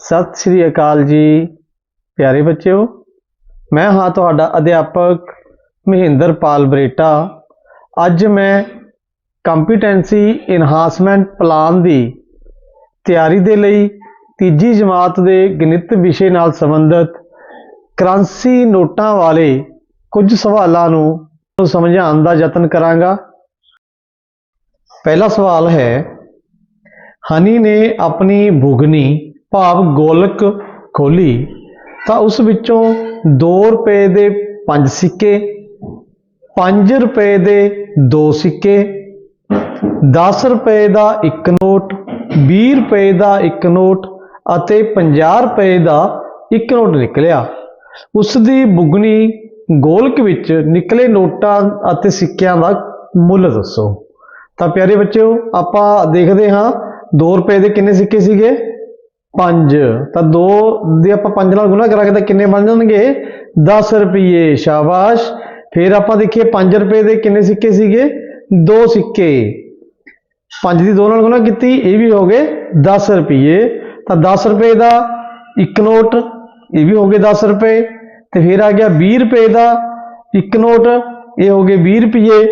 ਸਤਿ ਸ੍ਰੀ ਅਕਾਲ ਜੀ, ਪਿਆਰੇ ਬੱਚਿਓ। ਮੈਂ ਹਾਂ ਤੁਹਾਡਾ ਅਧਿਆਪਕ ਮਹਿੰਦਰਪਾਲ ਬਰੇਟਾ। ਅੱਜ ਮੈਂ ਕੰਪੀਟੈਂਸੀ ਇਨਹਾਂਸਮੈਂਟ ਪਲਾਨ ਦੀ ਤਿਆਰੀ ਦੇ ਲਈ ਤੀਜੀ ਜਮਾਤ ਦੇ ਗਣਿਤ ਵਿਸ਼ੇ ਨਾਲ ਸੰਬੰਧਿਤ ਕਰੰਸੀ ਨੋਟਾਂ ਵਾਲੇ ਕੁਝ ਸਵਾਲਾਂ ਨੂੰ ਸਮਝਾਉਣ ਦਾ ਯਤਨ ਕਰਾਂਗਾ। ਪਹਿਲਾ ਸਵਾਲ ਹੈ, ਹਨੀ ਨੇ ਆਪਣੀ ਬੁਗਨੀ ਭਾਵ ਗੋਲਕ ਖੋਲੀ ਤਾਂ ਉਸ ਵਿੱਚੋਂ 2 ਰੁਪਏ ਦੇ 5 ਸਿੱਕੇ 5 ਰੁਪਏ ਦੇ 2 ਸਿੱਕੇ 10 ਰੁਪਏ ਦਾ ਇੱਕ ਨੋਟ 20 ਰੁਪਏ ਦਾ ਇੱਕ ਨੋਟ ਅਤੇ 50 ਰੁਪਏ ਦਾ ਇੱਕ ਨੋਟ ਨਿਕਲਿਆ। ਉਸ ਦੀ ਬੁਗਨੀ ਗੋਲਕ ਵਿੱਚ ਨਿਕਲੇ ਨੋਟਾਂ ਅਤੇ ਸਿੱਕਿਆਂ ਦਾ ਮੁੱਲ ਦੱਸੋ। ਤਾਂ ਪਿਆਰੇ ਬੱਚਿਓ, ਆਪਾਂ ਦੇਖਦੇ ਹਾਂ 2 ਰੁਪਏ ਦੇ ਕਿੰਨੇ ਸਿੱਕੇ ਸੀਗੇ? 5 ਤਾਂ 2 ਦੇ ਆਪਾਂ 5 ਨਾਲ ਗੁਣਾ ਕਰਾਂਗੇ ਤਾਂ ਕਿੰਨੇ ਬਣ ਜਾਣਗੇ? 10 ਰੁਪਏ ਸ਼ਾਬਾਸ਼। ਫਿਰ ਆਪਾਂ ਦੇਖੀਏ 5 ਰੁਪਏ ਦੇ ਕਿੰਨੇ ਸਿੱਕੇ ਸੀਗੇ? 2 ਸਿੱਕੇ। 5 ਦੀ 2 ਨਾਲ ਗੁਣਾ ਕੀਤੀ, ਇਹ ਵੀ ਹੋ ਗਏ 10 ਰੁਪਏ ਤਾਂ 10 ਰੁਪਏ ਦਾ ਇੱਕ ਨੋਟ, ਇਹ ਵੀ ਹੋ ਗਏ 10 ਰੁਪਏ। ਤੇ ਫਿਰ ਆ ਗਿਆ 20 ਰੁਪਏ ਦਾ ਇੱਕ ਨੋਟ, ਇਹ ਹੋ ਗਏ 20 ਰੁਪਏ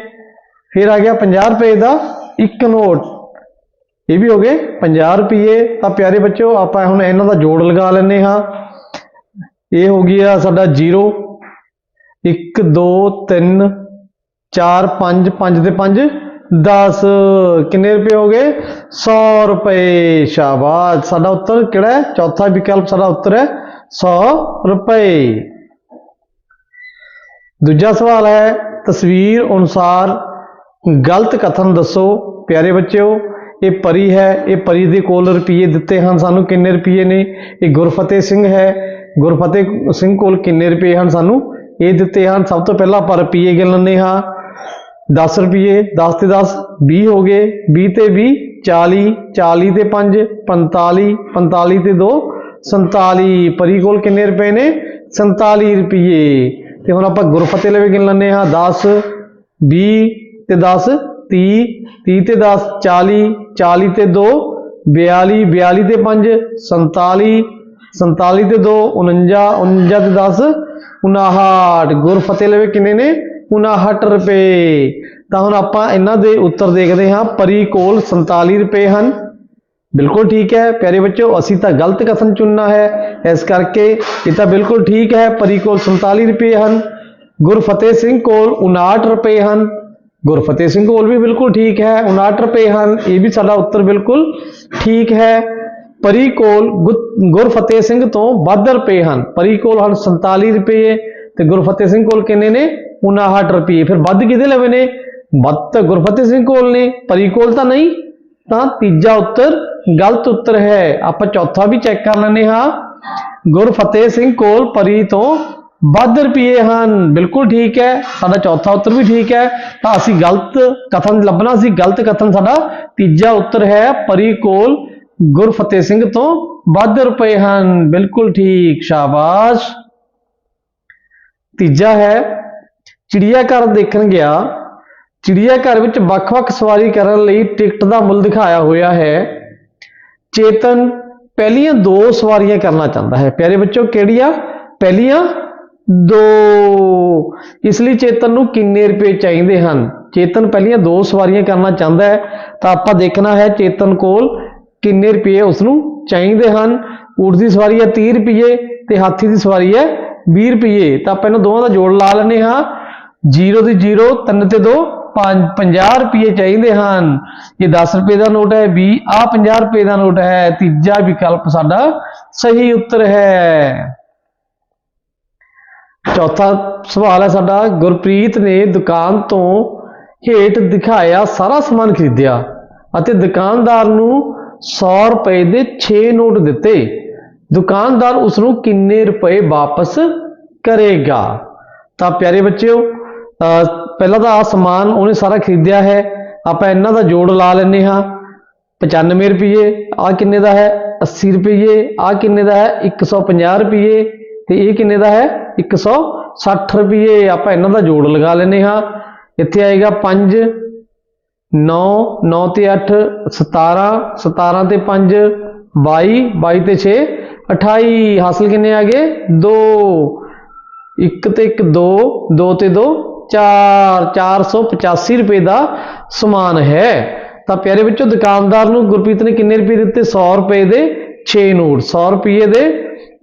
ਫਿਰ ਆ ਗਿਆ 50 ਰੁਪਏ ਦਾ ਇੱਕ ਨੋਟ। ਇਹ ਵੀ ਹੋ ਗਏ 50 ਰੁਪਏ। ਤਾਂ ਪਿਆਰੇ ਬੱਚਿਓ, ਆਪਾਂ ਹੁਣ ਇਹਨਾਂ ਦਾ ਜੋੜ ਲਗਾ ਲੈਂਦੇ ਹਾਂ। ਇਹ ਹੋ ਗਿਆ ਸਾਡਾ 0 1 2 3 4 5 5 ਤੇ 5 10 ਕਿੰਨੇ ਰੁਪਏ ਹੋ ਗਏ? 100 ਰੁਪਏ। ਸ਼ਾਬਾਸ਼। ਸਾਡਾ ਉੱਤਰ ਕਿਹੜਾ ਹੈ? ਚੌਥਾ ਵਿਕਲਪ ਸਾਡਾ ਉੱਤਰ ਹੈ। 100 ਰੁਪਏ। ਦੂਜਾ ਸਵਾਲ ਹੈ, ਤਸਵੀਰ ਅਨੁਸਾਰ ਗਲਤ ਕਥਨ ਦੱਸੋ, ਪਿਆਰੇ ਬੱਚਿਓ, ਇਹ ਪਰੀ ਹੈ, ਇਹ ਪਰੀ ਦੇ ਕੋਲ ਰੁਪਏ ਦਿੱਤੇ ਹਨ, ਸਾਨੂੰ ਕਿੰਨੇ ਰੁਪਏ ਨੇ? ਇਹ ਗੁਰਫਤਿਹ ਸਿੰਘ ਹੈ ਗੁਰਫਤਿਹ ਸਿੰਘ ਕੋਲ ਕਿੰਨੇ ਰੁਪਏ ਹਨ, ਸਾਨੂੰ ਇਹ ਦਿੱਤੇ ਹਨ? ਸਭ ਤੋਂ ਪਹਿਲਾਂ ਆਪਾਂ ਰੁਪਏ ਗਿਣ ਲੈਂਦੇ ਹਾਂ। 10 ਰੁਪਏ 10 ਤੇ 10 20 ਹੋ ਗਏ। 20 ਤੇ 20 40 40 ਤੇ 5 45 45 ਤੇ 2 47 ਪਰੀ ਕੋਲ ਕਿੰਨੇ ਰੁਪਏ ਨੇ? 47 ਰੁਪਏ ਤੇ ਹੁਣ ਆਪਾਂ ਗੁਰਫਤਿਹ ਲਈ ਗਿਣ ਲੈਂਦੇ ਹਾਂ। 10 20 ਤੇ 10 30 30 ਤੇ 10 40 40 ਤੇ 2 42 42 ਤੇ 5 47 47 ਤੇ 2 49 49 ਤੇ 10 59 ਗੁਰਫਤਿਹ ਲਵੇ ਕਿੰਨੇ ਨੇ? 59 ਰੁਪਏ। ਤਾਂ ਹੁਣ ਆਪਾਂ ਇਹਨਾਂ ਦੇ ਉੱਤਰ ਦੇਖਦੇ ਹਾਂ। ਪਰੀ ਕੋਲ 47 ਰੁਪਏ ਹਨ। ਬਿਲਕੁਲ ਠੀਕ ਹੈ। ਪਿਆਰੇ ਬੱਚਿਓ, ਅਸੀਂ ਤਾਂ ਗਲਤ ਕਥਨ ਚੁਣਨਾ ਹੈ। ਇਸ ਕਰਕੇ ਇਹ ਤਾਂ ਬਿਲਕੁਲ ਠੀਕ ਹੈ। ਪਰੀ ਕੋਲ 47 ਰੁਪਏ ਹਨ। ਗੁਰਫਤਿਹ ਸਿੰਘ ਕੋਲ 59 ਰੁਪਏ ਹਨ। ਗੁਰਫਤਿਹ ਸਿੰਘ ਕੋਲ ਵੀ ਬਿਲਕੁਲ ਠੀਕ ਹੈ 59 ਰੁਪਏ ਹਨ, ਇਹ ਵੀ ਸਾਡਾ ਉੱਤਰ ਬਿਲਕੁਲ ਠੀਕ ਹੈ। ਪਰੀ ਕੋਲ ਗੁ- ਗੁਰਫਤਿਹ ਸਿੰਘ ਤੋਂ ਵੱਧ ਰੁਪਏ ਹਨ। ਪਰੀ ਕੋਲ ਹਨ 47 ਰੁਪਏ ਤੇ ਗੁਰਫਤਿਹ ਸਿੰਘ ਕੋਲ ਕਿੰਨੇ ਨੇ? 59 ਰੁਪਏ। ਫਿਰ ਵੱਧ ਕਿਹਦੇ ਲਵੇ ਨੇ? ਵੱਧ ਤਾਂ ਗੁਰਫਤਿਹ ਸਿੰਘ ਕੋਲ ਨੇ। ਪਰੀ ਕੋਲ ਤਾਂ ਨਹੀਂ, ਤਾਂ ਤੀਜਾ ਉੱਤਰ ਗਲਤ ਉੱਤਰ ਹੈ। ਆਪਾਂ ਚੌਥਾ ਵੀ ਚੈੱਕ ਕਰ ਲੈਂਦੇ ਹਾਂ। ਗੁਰਫਤਿਹ ਸਿੰਘ ਕੋਲ ਪਰੀ ਤੋਂ ਵੱਧ ਰੁਪਏ ਹਨ। ਬਿਲਕੁਲ ਠੀਕ ਹੈ। ਸਾਡਾ ਚੌਥਾ ਉੱਤਰ ਵੀ ਠੀਕ ਹੈ। ਤਾਂ ਅਸੀਂ ਗਲਤ ਕਥਨ ਲੱਭਣਾ ਸੀ। ਗਲਤ ਕਥਨ ਸਾਡਾ ਤੀਜਾ ਉੱਤਰ ਹੈ। ਪਰੀ ਕੋਲ ਗੁਰਫਤਿਹ ਸਿੰਘ ਤੋਂ ਵੱਧ ਰੁਪਏ ਹਨ। ਬਿਲਕੁਲ ਠੀਕ। ਸ਼ਾਬਾਸ਼। ਤੀਜਾ ਹੈ ਚਿੜੀਆ ਘਰ ਦੇਖਣ ਗਿਆ। ਚਿੜੀਆ ਘਰ ਵਿੱਚ ਵੱਖ-ਵੱਖ ਸਵਾਰੀ ਕਰਨ ਲਈ ਟਿਕਟ ਦਾ ਮੁੱਲ ਦਿਖਾਇਆ ਹੋਇਆ ਹੈ। ਚੇਤਨ, ਪਹਿਲੀਆਂ ਦੋ ਸਵਾਰੀਆਂ ਕਰਨਾ ਚਾਹੁੰਦਾ ਹੈ। ਪਿਆਰੇ ਬੱਚੋ ਕਿਹੜੀਆਂ? ਪਹਿਲੀਆਂ ਦੋ। ਇਸ ਲਈ ਚੇਤਨ ਨੂੰ ਕਿੰਨੇ ਰੁਪਏ ਚਾਹੀਦੇ ਹਨ? ਚੇਤਨ ਪਹਿਲੀਆਂ ਦੋ ਸਵਾਰੀਆਂ ਕਰਨਾ ਚਾਹੁੰਦਾ ਹੈ, ਤਾਂ ਆਪਾਂ ਦੇਖਣਾ ਹੈ ਚੇਤਨ ਕੋਲ ਕਿੰਨੇ ਰੁਪਏ ਉਸ ਨੂੰ ਚਾਹੀਦੇ ਹਨ। ਊਠ ਦੀ ਸਵਾਰੀ ਹੈ 30 ਰੁਪਏ ਤੇ ਹਾਥੀ ਦੀ ਸਵਾਰੀ ਹੈ 20 ਰੁਪਏ। ਤਾਂ ਆਪਾਂ ਇਹਨਾਂ ਦੋਵਾਂ ਦਾ ਜੋੜ ਲਾ ਲੈਂਦੇ ਹਾਂ। 0 ਦੀ 0 3 ਤੇ 2 50 ਰੁਪਏ ਚਾਹੀਦੇ ਹਨ। ਇਹ 10 ਰੁਪਏ ਦਾ ਨੋਟ ਹੈ 20 ਆ 50 ਰੁਪਏ ਦਾ ਨੋਟ ਹੈ। ਤੀਜਾ ਵਿਕਲਪ ਸਾਡਾ ਸਹੀ ਉੱਤਰ ਹੈ। ਚੌਥਾ ਸਵਾਲ ਹੈ ਸਾਡਾ, ਗੁਰਪ੍ਰੀਤ ਨੇ ਦੁਕਾਨ ਤੋਂ ਹੇਠ ਦਿਖਾਇਆ ਸਾਰਾ ਸਮਾਨ ਖਰੀਦਿਆ ਅਤੇ ਦੁਕਾਨਦਾਰ ਨੂੰ 100 ਰੁਪਏ ਦੇ 6 ਨੋਟ ਦਿੱਤੇ। ਦੁਕਾਨਦਾਰ ਉਸ ਨੂੰ ਕਿੰਨੇ ਰੁਪਏ ਵਾਪਸ ਕਰੇਗਾ? ਤਾਂ ਪਿਆਰੇ ਬੱਚਿਓ, ਅਹ ਪਹਿਲਾਂ ਤਾਂ ਆ ਸਮਾਨ ਉਹਨੇ ਸਾਰਾ ਖਰੀਦਿਆ ਹੈ। ਆਪਾਂ ਇਹਨਾਂ ਦਾ ਜੋੜ ਲਾ ਲੈਂਦੇ ਹਾਂ। 95 ਰੁਪਏ ਆ ਕਿੰਨੇ ਦਾ ਹੈ? 80 ਰੁਪਏ ਆ ਕਿੰਨੇ ਦਾ ਹੈ? 150 ਰੁਪਏ ਤੇ ਇਹ ਕਿੰਨੇ ਦਾ ਹੈ? 160 ਰੁਪਏ ਆਪਾਂ ਇਹਨਾਂ ਦਾ ਜੋੜ ਲਗਾ ਲੈਂਦੇ ਹਾਂ। ਇੱਥੇ ਆਏਗਾ 5 9 9 ਤੇ 8 17 17 ਤੇ 5 22 22 ਤੇ 6 28 ਹਾਸਲ ਕਿੰਨੇ ਆ ਗਏ? 2 1 ਤੇ 1 2 2 ਤੇ 2 4 485 ਰੁਪਏ ਦਾ ਸਮਾਨ ਹੈ। ਤਾਂ ਪਿਆਰੇ ਵਿੱਚੋਂ ਦੁਕਾਨਦਾਰ ਨੂੰ ਗੁਰਪ੍ਰੀਤ ਨੇ ਕਿੰਨੇ ਰੁਪਏ ਦਿੱਤੇ? 100 ਰੁਪਏ ਦੇ 6 ਨੋਟ। 100 ਰੁਪਏ ਦੇ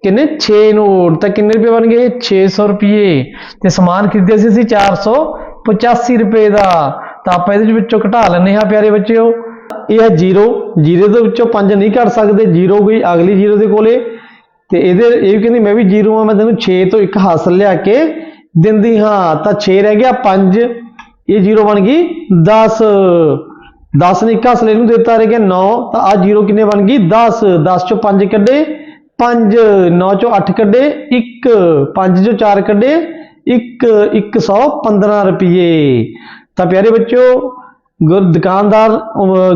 ਕਿੰਨੇ? 6 ਨੋਟ, ਤਾਂ ਕਿੰਨੇ ਰੁਪਏ ਬਣ ਗਏ? 600 ਰੁਪਏ। ਤੇ ਸਮਾਨ ਖਰੀਦਿਆ ਸੀ ਅਸੀਂ 485 ਰੁਪਏ ਦਾ। ਤਾਂ ਆਪਾਂ ਇਹਦੇ ਵਿੱਚੋਂ ਘਟਾ ਲੈਂਦੇ ਹਾਂ, ਪਿਆਰੇ ਬੱਚਿਓ। ਇਹ ਹੈ 0 0 ਦੇ ਵਿੱਚੋਂ 5 ਨਹੀਂ ਘਟ ਸਕਦੇ। 0 ਗਈ ਅਗਲੀ 0 ਦੇ ਕੋਲੇ। ਤੇ ਇਹਦੇ, ਇਹ ਵੀ ਕਹਿੰਦੀ, ਮੈਂ ਵੀ 0 ਆ ਮੈਂ ਤੈਨੂੰ 6 ਤੋਂ ਇੱਕ ਹਾਸਲ ਲਿਆ ਕੇ ਦਿੰਦੀ ਹਾਂ। ਤਾਂ 6 ਰਹਿ ਗਿਆ 5 ਇਹ 0 ਬਣ ਗਈ 10 10 ਨੇ 1 ਹਾਸਲ ਇਹਨੂੰ ਦਿੱਤਾ, ਰਹਿ ਗਿਆ 9 ਤਾਂ ਆ 0 ਕਿੰਨੇ ਬਣ ਗਈ? 10 10 ਚੋਂ 5 ਕੱਢੇ। 5 9 ਚੋਂ 8 ਕੱਢੇ 1 5 ਚੋਂ 4 ਕੱਢੇ 1 115 ਰੁਪਏ ਤਾਂ ਪਿਆਰੇ ਬੱਚਿਓ, ਗੁਰ, ਦੁਕਾਨਦਾਰ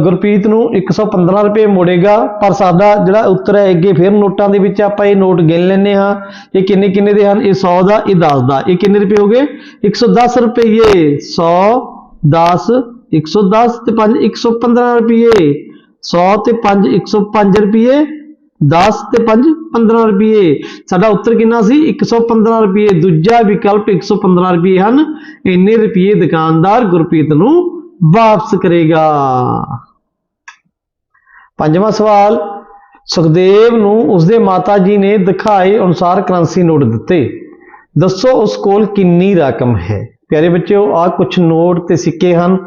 ਗੁਰਪ੍ਰੀਤ ਨੂੰ 115 ਰੁਪਏ ਮੋੜੇਗਾ, ਪਰ ਸਾਡਾ ਜਿਹੜਾ ਉੱਤਰ ਹੈ, ਅੱਗੇ ਫਿਰ ਨੋਟਾਂ ਦੇ ਵਿੱਚ ਆਪਾਂ ਇਹ ਨੋਟ ਗਿਣ ਲੈਂਦੇ ਹਾਂ। ਇਹ ਕਿੰਨੇ ਕਿੰਨੇ ਦੇ ਹਨ? ਇਹ 100 ਦਾ, ਇਹ 10 ਦਾ। ਇਹ ਕਿੰਨੇ ਰੁਪਏ ਹੋ ਗਏ? 110 ਰੁਪਏ 100 10 110 ਤੇ 5 115 ਰੁਪਏ 100 ਤੇ 5 105 ਰੁਪਏ 10 ਤੇ 5 15 ਰੁਪਏ। ਸਾਡਾ ਉੱਤਰ ਕਿੰਨਾ ਸੀ? 115 ਰੁਪਏ। ਦੂਜਾ ਵਿਕਲਪ 115 ਰੁਪਏ ਹਨ। ਇੰਨੇ ਰੁਪਏ ਦੁਕਾਨਦਾਰ ਗੁਰਪ੍ਰੀਤ ਨੂੰ ਵਾਪਸ ਕਰੇਗਾ। ਪੰਜਵਾਂ ਸਵਾਲ, ਸੁਖਦੇਵ ਨੂੰ ਉਸਦੇ ਮਾਤਾ ਜੀ ਨੇ ਦਿਖਾਏ ਅਨੁਸਾਰ ਕਰੰਸੀ ਨੋਟ ਦਿੱਤੇ। ਦੱਸੋ ਉਸ ਕੋਲ ਕਿੰਨੀ ਰਕਮ ਹੈ? ਪਿਆਰੇ ਬੱਚਿਓ ਆ ਕੁਝ ਨੋਟ ਤੇ ਸਿੱਕੇ ਹਨ,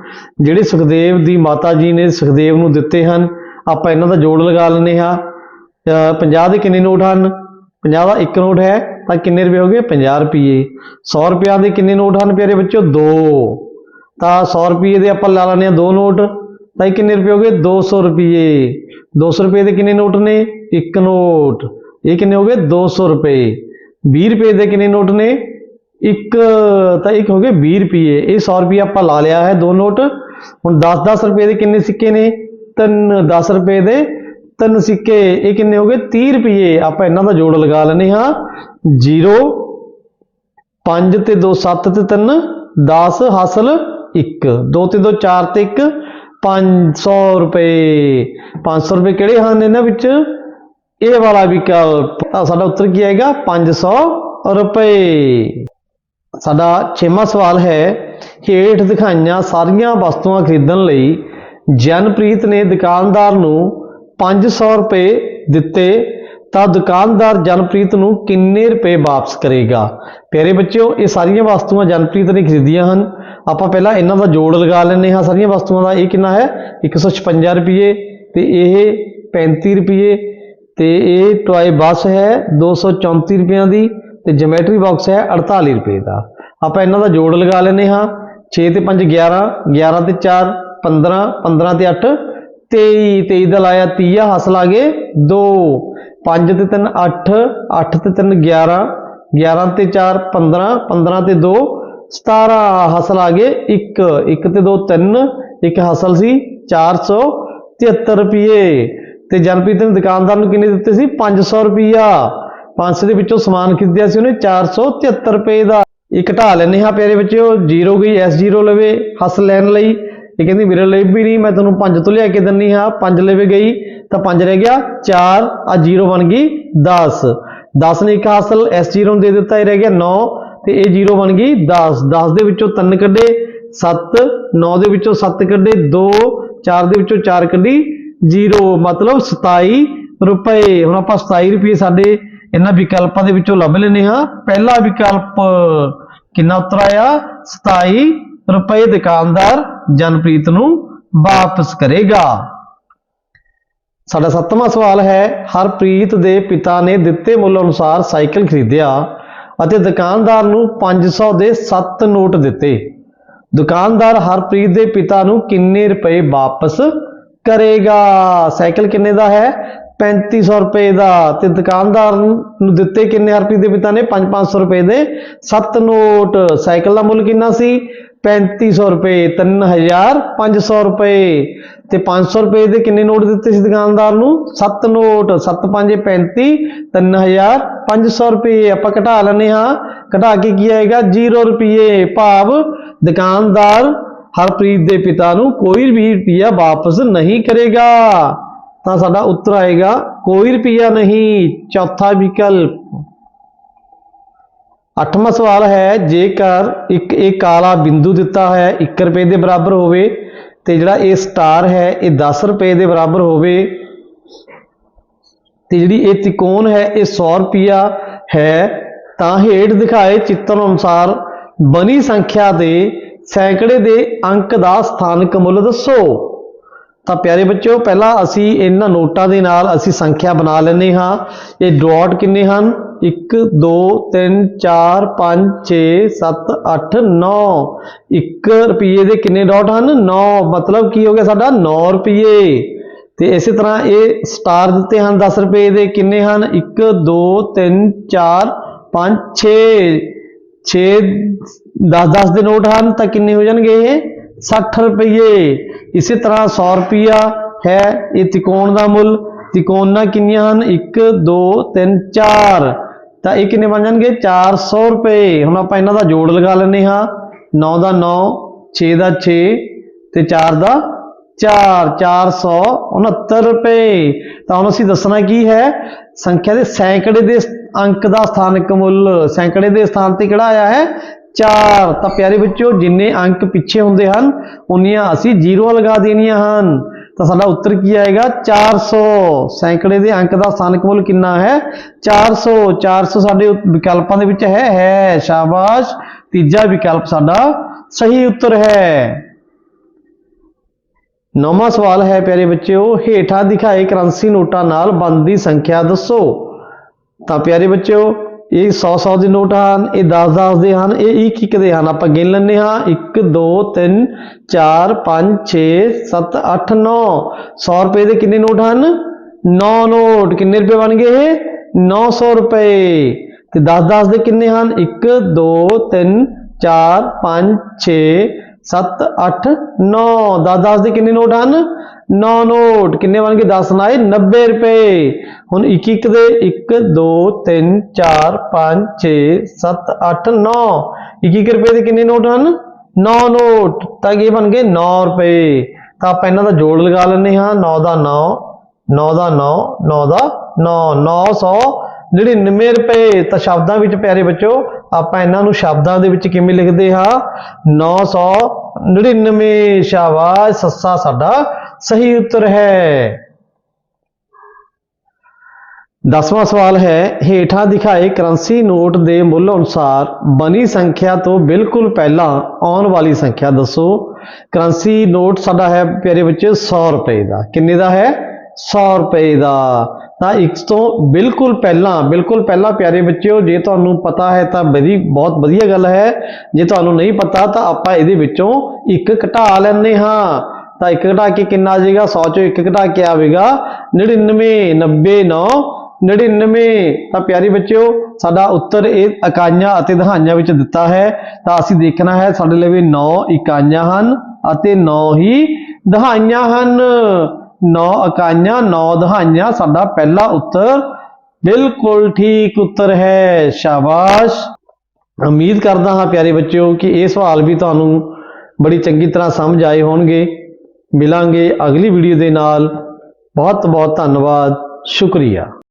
ਜਿਹੜੇ ਸੁਖਦੇਵ ਦੀ ਮਾਤਾ ਜੀ ਨੇ ਸੁਖਦੇਵ ਨੂੰ ਦਿੱਤੇ ਹਨ। ਆਪਾਂ ਇਹਨਾਂ ਦਾ ਜੋੜ ਲਗਾ ਲੈਂਦੇ ਹਾਂ। 50 ਦੇ ਕਿੰਨੇ ਨੋਟ ਹਨ? 50 ਦਾ ਇੱਕ ਨੋਟ ਹੈ, ਤਾਂ ਕਿੰਨੇ ਰੁਪਏ ਹੋ ਗਏ? 50 ਰੁਪਏ 100 ਰੁਪਿਆਂ ਦੇ ਕਿੰਨੇ ਨੋਟ ਹਨ ਪਿਆਰੇ ਬੱਚਿਓ? ਦੋ। ਤਾਂ 100 ਰੁਪਏ ਦੇ ਆਪਾਂ ਲਾ ਲੈਂਦੇ ਹਾਂ ਦੋ ਨੋਟ, ਤਾਂ ਇਹ ਕਿੰਨੇ ਰੁਪਏ ਹੋ ਗਏ? 200 ਰੁਪਏ 200 ਰੁਪਏ ਦੇ ਕਿੰਨੇ ਨੋਟ ਨੇ? ਇੱਕ ਨੋਟ। ਇਹ ਕਿੰਨੇ ਹੋ ਗਏ? 200 ਰੁਪਏ। 20 ਰੁਪਏ ਦੇ ਕਿੰਨੇ ਨੋਟ ਨੇ? ਇੱਕ। ਤਾਂ ਇੱਕ ਹੋ ਗਏ 20 ਰੁਪਏ ਇਹ 100 ਰੁਪਏ ਆਪਾਂ ਲਾ ਲਿਆ ਹੈ ਦੋ ਨੋਟ। ਹੁਣ 10-10 ਰੁਪਏ ਦੇ ਕਿੰਨੇ ਸਿੱਕੇ ਨੇ? ਤਿੰਨ। 10 ਰੁਪਏ ਦੇ ਤਿੰਨ ਸਿੱਕੇ, ਇਹ ਕਿੰਨੇ ਹੋ ਗਏ? 30 ਰੁਪਏ ਆਪਾਂ ਇਹਨਾਂ ਦਾ ਜੋੜ ਲਗਾ ਲੈਂਦੇ ਹਾਂ। 0 5 ਤੇ 2 7 ਤੇ 3 10 ਹਾਸਲ 1 2 ਤੇ 2 4 ਤੇ 1 500 ਰੁਪਏ। 500 ਰੁਪਏ ਕਿਹੜੇ ਹਨ ਇਹਨਾਂ ਵਿੱਚ? ਇਹ ਵਾਲਾ ਵਿਕਲਪ ਤਾਂ ਸਾਡਾ ਉੱਤਰ ਕੀ ਆਏਗਾ? 500 ਰੁਪਏ। ਸਾਡਾ ਛੇਵਾਂ ਸਵਾਲ ਹੈ, ਹੇਠ ਦਿਖਾਈਆਂ ਸਾਰੀਆਂ ਵਸਤੂਆਂ ਖਰੀਦਣ ਲਈ ਜਨਪ੍ਰੀਤ ਨੇ ਦੁਕਾਨਦਾਰ ਨੂੰ 500 ਰੁਪਏ ਦਿੱਤੇ, ਤਾਂ ਦੁਕਾਨਦਾਰ ਜਨਪ੍ਰੀਤ ਨੂੰ ਕਿੰਨੇ ਰੁਪਏ ਵਾਪਸ ਕਰੇਗਾ? ਪਿਆਰੇ ਬੱਚਿਓ, ਇਹ ਸਾਰੀਆਂ ਵਸਤੂਆਂ ਜਨਪ੍ਰੀਤ ਨੇ ਖਰੀਦੀਆਂ ਹਨ। ਆਪਾਂ ਪਹਿਲਾਂ ਇਹਨਾਂ ਦਾ ਜੋੜ ਲਗਾ ਲੈਂਦੇ ਹਾਂ। ਸਾਰੀਆਂ ਵਸਤੂਆਂ ਦਾ ਇਹ ਕਿੰਨਾ ਹੈ? 156 ਰੁਪਏ, ਤੇ ਇਹ 35 ਰੁਪਏ, ਤੇ ਇਹ ਟੋਏ ਬੱਸ ਹੈ 234 ਰੁਪਈਆਂ ਦੀ, ਤੇ ਜਮੈਟਰੀ ਬਾਕਸ ਹੈ 48 ਰੁਪਏ ਦਾ। ਆਪਾਂ ਇਹਨਾਂ ਦਾ ਜੋੜ ਲਗਾ ਲੈਂਦੇ ਹਾਂ। 6 ਤੇ 5 11 11 ਤੇ 4 15 15 ਤੇ 8 23 23 ਦਾ ਲਾਇਆ 30 ਹਾਸਲ ਆ ਗਏ 2 5 ਤੇ 3 8 8 ਤੇ 3 11 11 ਤੇ 4 15 15 ਤੇ 2 17 ਹੱਸ ਲਾਗੇ ਗਏ 1 1 ਤੇ 2 3 ਇੱਕ ਹਸਲ ਸੀ 473 ਰੁਪਏ। ਤੇ ਜਨਪ੍ਰੀਤ ਨੇ ਦੁਕਾਨਦਾਰ ਨੂੰ ਕਿੰਨੇ ਦਿੱਤੇ ਸੀ? 500 ਰੁਪਿਆ 500 ਦੇ ਵਿੱਚੋਂ ਸਮਾਨ ਖਰੀਦਿਆ ਸੀ ਉਹਨੇ 473 ਰੁਪਏ ਦਾ। ਇਹ ਘਟਾ ਲੈਨੇ ਹਾਂ ਪਿਆਰੇ ਬੱਚਿਓ, ਜੀਰੋ ਗਈ, ਐਸ ਜੀਰੋ ਲਵੇ। ਹੱਸ ਲੈਣ ਲਈ ਇਹ ਕਹਿੰਦੀ ਮੇਰੇ ਲਈ ਵੀ ਨਹੀਂ, ਮੈਂ ਤੁਹਾਨੂੰ 5 ਤੋਂ ਲਿਆ ਕੇ ਦਿੰਨੀ ਹਾਂ। 5 ਲੈਵੇ ਗਈ, ਤਾਂ 5 ਰਹਿ ਗਿਆ। 4 ਆ 0 ਬਣ ਗਈ। 10 10 ਨੇ ਇੱਕ ਹਾਸਲ S0 ਨੂੰ ਦੇ ਦਿੱਤਾ, ਇਹ ਰਹਿ ਗਿਆ 9 ਤੇ ਇਹ 0 ਬਣ ਗਈ 10 10 ਦੇ ਵਿੱਚੋਂ 3 ਕੱਢੇ 7 9 ਦੇ ਵਿੱਚੋਂ 7 ਕੱਢੇ 2 4 ਦੇ ਵਿੱਚੋਂ 4 ਕੱਢੀ 0 ਮਤਲਬ 27 ਰੁਪਏ। ਹੁਣ ਆਪਾਂ 27 ਰੁਪਏ ਸਾਡੇ ਇਹਨਾਂ ਵਿਕਲਪਾਂ ਦੇ ਵਿੱਚੋਂ ਲੱਭ ਲੈਨੇ ਹਾਂ। ਪਹਿਲਾ ਵਿਕਲਪ ਕਿੰਨਾ ਉੱਤਰ ਆਇਆ? 27 ਰੁਪਏ ਦੁਕਾਨਦਾਰ ਜਨਪ੍ਰੀਤ ਨੂੰ ਵਾਪਸ ਕਰੇਗਾ। ਸਾਡਾ ਸੱਤਵਾਂ ਸਵਾਲ ਹੈ, ਹਰਪ੍ਰੀਤ ਦੇ ਪਿਤਾ ਨੇ ਦਿੱਤੇ ਮੁੱਲ ਅਨੁਸਾਰ ਸਾਈਕਲ ਖਰੀਦਿਆ ਅਤੇ ਦੁਕਾਨਦਾਰ ਨੂੰ 500 ਦੇ 7 ਨੋਟ ਦਿੱਤੇ। ਦੁਕਾਨਦਾਰ ਹਰਪ੍ਰੀਤ ਦੇ ਪਿਤਾ ਨੂੰ ਕਿੰਨੇ ਰੁਪਏ ਵਾਪਸ ਕਰੇਗਾ? ਸਾਈਕਲ ਕਿੰਨੇ ਦਾ ਹੈ? 3500 ਰੁਪਏ ਦਾ। ਤੇ ਦੁਕਾਨਦਾਰ ਨੂੰ ਦਿੱਤੇ ਕਿੰਨੇ ਹਰਪ੍ਰੀਤ ਦੇ ਪਿਤਾ ਨੇ? 5-500 ਰੁਪਏ ਦੇ 7 ਨੋਟ। ਸਾਈਕਲ ਦਾ ਮੁੱਲ ਕਿੰਨਾ ਸੀ? 3500 ਰੁਪਏ 3500 ਰੁਪਏ। ਤੇ 500 ਰੁਪਏ ਦੇ ਕਿੰਨੇ ਨੋਟ ਦਿੱਤੇ ਸੀ ਦੁਕਾਨਦਾਰ ਨੂੰ? 7 ਨੋਟ 7 5 35 3500 ਰੁਪਏ। ਆਪਾਂ ਘਟਾ ਲੈਨੇ ਹਾਂ। ਘਟਾ ਕੇ ਕੀ ਆਏਗਾ? 0 ਰੁਪਏ। ਭਾਵ ਦੁਕਾਨਦਾਰ ਹਰਪ੍ਰੀਤ ਦੇ ਪਿਤਾ ਨੂੰ ਕੋਈ ਵੀ ਰੁਪਿਆ ਵਾਪਸ ਨਹੀਂ ਕਰੇਗਾ। ਤਾਂ ਸਾਡਾ ਉੱਤਰ ਆਏਗਾ, ਕੋਈ ਰੁਪਿਆ ਨਹੀਂ। ਚੌਥਾ ਵਿਕਲਪ। ਅੱਠਵਾਂ ਸਵਾਲ ਹੈ, ਜੇਕਰ ਇੱਕ ਇਹ ਕਾਲਾ ਬਿੰਦੂ ਦਿੱਤਾ ਹੈ 1 ਰੁਪਏ ਦੇ ਬਰਾਬਰ ਹੋਵੇ ਤੇ ਜਿਹੜਾ ਇਹ ਸਟਾਰ ਹੈ, ਇਹ 10 ਰੁਪਏ ਦੇ ਬਰਾਬਰ ਹੋਵੇ ਤੇ ਜਿਹੜੀ ਇਹ ਤਿਕੋਣ ਹੈ, ਇਹ 100 ਰੁਪਿਆ ਹੈ, ਤਾਂ ਹੇਠ ਦਿਖਾਏ ਚਿੱਤਰ ਅਨੁਸਾਰ ਬਣੀ ਸੰਖਿਆ ਦੇ ਸੈਂਕੜੇ ਦੇ ਅੰਕ ਦਾ ਸਥਾਨਕ ਮੁੱਲ ਦੱਸੋ। ਤਾਂ ਪਿਆਰੇ ਬੱਚਿਓ, ਪਹਿਲਾਂ ਅਸੀਂ ਇਹਨਾਂ ਨੋਟਾਂ ਦੇ ਨਾਲ ਅਸੀਂ ਸੰਖਿਆ ਬਣਾ ਲੈਂਦੇ ਹਾਂ। ਇਹ ਡਾਟ ਕਿੰਨੇ ਹਨ? 1 2 3 4 5 6 7 8 9 1 ਰੁਪਏ ਦੇ ਕਿੰਨੇ ਡਾਟ ਹਨ? 9 ਮਤਲਬ ਕੀ ਹੋ ਗਿਆ ਸਾਡਾ? 9 ਰੁਪਏ ਤੇ ਇਸੇ ਤਰ੍ਹਾਂ ਇਹ ਸਟਾਰ ਦਿੱਤੇ ਹਨ 10 ਰੁਪਏ ਦੇ ਕਿੰਨੇ ਹਨ? 1 2 3 4 5 6 6 10 10 ਦੇ ਨੋਟ ਹਨ ਤਾਂ ਕਿੰਨੇ ਹੋ ਜਾਣਗੇ ਇਹ? 60 ਰੁਪਏ ਇਸੇ ਤਰ੍ਹਾਂ 100 ਰੁਪਿਆ ਹੈ ਇਹ ਤਿਕੋਣ ਦਾ ਮੁੱਲ। ਤਿਕੋਣਾਂ ਕਿੰਨੀਆਂ ਹਨ? 1 2 3 4 ਤਾਂ ਇਹ ਕਿੰਨੇ ਬਣ ਜਾਣਗੇ? 400 ਰੁਪਏ। ਹੁਣ ਆਪਾਂ ਇਹਨਾਂ ਦਾ ਜੋੜ ਲਗਾ ਲੈਂਦੇ ਹਾਂ। 9 ਦਾ 9 6 ਦਾ 6 ਤੇ 4 ਦਾ 4 469 ਰੁਪਏ। ਤਾਂ ਹੁਣ ਅਸੀਂ ਦੱਸਣਾ ਕੀ ਹੈ? ਸੰਖਿਆ ਦੇ ਸੈਂਕੜੇ ਦੇ ਅੰਕ ਦਾ ਸਥਾਨਕ ਮੁੱਲ, ਸੈਂਕੜੇ ਦੇ ਸਥਾਨ ਤੇ ਕਿਹੜਾ ਆਇਆ ਹੈ? 4 ਤਾਂ ਪਿਆਰੇ ਬੱਚਿਓ, ਜਿੰਨੇ ਅੰਕ ਪਿੱਛੇ ਹੁੰਦੇ ਹਨ, ਉਨੀਆਂ ਅਸੀਂ ਜ਼ੀਰੋ ਲਗਾ ਦੇਣੀਆਂ ਹਨ। ਤਾਂ ਸਾਡਾ ਉੱਤਰ ਕੀ ਆਏਗਾ? 400 ਸੈਂਕੜੇ ਦੇ ਅੰਕ ਦਾ ਸਥਾਨਕ ਮੁੱਲ ਕਿੰਨਾ ਹੈ? 400 400 ਸਾਡੇ ਵਿਕਲਪਾਂ ਦੇ ਵਿੱਚ ਹੈ। ਹੈ, ਸ਼ਾਬਾਸ਼। ਤੀਜਾ ਵਿਕਲਪ ਸਾਡਾ ਸਹੀ ਉੱਤਰ ਹੈ। ਨੌਵਾਂ ਸਵਾਲ ਹੈ ਪਿਆਰੇ ਬੱਚਿਓ, ਹੇਠਾਂ ਦਿਖਾਏ ਕਰੰਸੀ ਨੋਟਾਂ ਨਾਲ ਬਣਦੀ ਸੰਖਿਆ ਦੱਸੋ। ਤਾਂ ਪਿਆਰੇ ਬੱਚਿਓ ਇਹ 100 100 ਦੇ ਨੋਟ ਹਨ, ਇਹ 10 10 ਦੇ ਹਨ, ਇਹ ਇੱਕ ਇੱਕ ਦੇ ਹਨ। ਆਪਾਂ ਗਿਣ ਲੈਂਦੇ ਹਾਂ। 1 2 3 4 5 6 7 8 9 100 ਰੁਪਏ ਦੇ ਕਿੰਨੇ ਨੋਟ ਹਨ? 9 ਨੋਟ। ਕਿੰਨੇ ਰੁਪਏ ਬਣ ਗਏ ਇਹ? 900 ਰੁਪਏ। ਤੇ 10 10 ਦੇ ਕਿੰਨੇ ਹਨ? 1 2 3 4 5 6 7 8 9 10 10 ਦੇ ਕਿੰਨੇ ਨੋਟ ਹਨ? 9 ਨੋਟ, ਕਿੰਨੇ ਬਣ ਗਏ 10 ਨਾਏ 90 ਰੁਪਏ। ਹੁਣ ਇੱਕ ਇੱਕ ਦੇ 1 2 3 4 5 6 7 8 9 ਇੱਕ ਇੱਕ ਰੁਪਏ ਦੇ ਕਿੰਨੇ ਨੋਟ ਹਨ? 9 ਨੋਟ। ਤਾਂ ਇਹ ਬਣ ਗਏ 9 ਰੁਪਏ। ਤਾਂ ਆਪਾਂ ਇਹਨਾਂ ਦਾ ਜੋੜ ਲਗਾ ਲੈਂਦੇ ਹਾਂ। 9 ਦਾ 9 9 ਦਾ 9 9 ਦਾ 9 999 ਰੁਪਏ, ਤਾਂ ਸ਼ਬਦਾਂ ਵਿੱਚ ਪਿਆਰੇ ਬੱਚੋ, ਆਪਾਂ ਇਹਨਾਂ ਨੂੰ ਸ਼ਬਦਾਂ ਦੇ ਵਿੱਚ ਕਿਵੇਂ ਲਿਖਦੇ ਹਾਂ? 999 ਸ਼ਾਬਾਸ਼, ਸੱਸਾ ਸਾਡਾ ਸਹੀ ਉੱਤਰ ਹੈ। ਦਸਵਾਂ ਸਵਾਲ ਹੈ, ਹੇਠਾਂ ਦਿਖਾਏ ਕਰੰਸੀ ਨੋਟ ਦੇ ਮੁੱਲ ਅਨੁਸਾਰ ਬਣੀ ਸੰਖਿਆ ਤੋਂ ਬਿਲਕੁਲ ਪਹਿਲਾਂ ਆਉਣ ਵਾਲੀ ਸੰਖਿਆ ਦੱਸੋ। ਕਰੰਸੀ ਨੋਟ ਸਾਡਾ ਹੈ ਪਿਆਰੇ ਬੱਚੇ 100 ਰੁਪਏ ਦਾ। ਕਿੰਨੇ ਦਾ ਹੈ? 100 ਰੁਪਏ ਦਾ। ਤਾਂ ਇੱਕ ਤੋਂ ਬਿਲਕੁਲ ਪਹਿਲਾਂ ਬਿਲਕੁਲ ਪਹਿਲਾਂ ਪਿਆਰੇ ਬੱਚਿਓ, ਜੇ ਤੁਹਾਨੂੰ ਪਤਾ ਹੈ ਤਾਂ ਬੜੀ, ਬਹੁਤ ਵਧੀਆ ਗੱਲ ਹੈ। ਜੇ ਤੁਹਾਨੂੰ ਨਹੀਂ ਪਤਾ ਤਾਂ ਆਪਾਂ ਇਹਦੇ ਵਿੱਚੋਂ ਇੱਕ ਘਟਾ ਲੈਂਦੇ ਹਾਂ। ਤਾਂ ਇੱਕ ਘਟਾ ਕੇ ਕਿੰਨਾ ਆ ਜਾਏਗਾ 100 ਚੋਂ ਇੱਕ ਘਟਾ ਕੇ ਆਵੇਗਾ। 99 90 9 99 ਤਾਂ ਪਿਆਰੇ ਬੱਚਿਓ, ਸਾਡਾ ਉੱਤਰ ਇਹ ਇਕਾਈਆਂ ਅਤੇ ਦਹਾਈਆਂ ਵਿੱਚ ਦਿੱਤਾ ਹੈ। ਤਾਂ ਅਸੀਂ ਦੇਖਣਾ ਹੈ, ਸਾਡੇ ਲਈ 9 ਇਕਾਈਆਂ ਹਨ ਅਤੇ 9 ਹੀ ਦਹਾਈਆਂ ਹਨ। 9 ਇਕਾਈਆਂ 9 ਦਹਾਈਆਂ, ਸਾਡਾ ਪਹਿਲਾ ਉੱਤਰ ਬਿਲਕੁਲ ਠੀਕ ਉੱਤਰ ਹੈ। ਸ਼ਾਬਾਸ਼। ਉਮੀਦ ਕਰਦਾ ਹਾਂ ਪਿਆਰੇ ਬੱਚਿਓ ਕਿ ਇਹ ਸਵਾਲ ਵੀ ਤੁਹਾਨੂੰ ਬੜੀ ਚੰਗੀ ਤਰ੍ਹਾਂ ਸਮਝ ਆਏ ਹੋਣਗੇ। ਮਿਲਾਂਗੇ ਅਗਲੀ ਵੀਡੀਓ ਦੇ ਨਾਲ। ਬਹੁਤ ਬਹੁਤ ਧੰਨਵਾਦ। ਸ਼ੁਕਰੀਆ।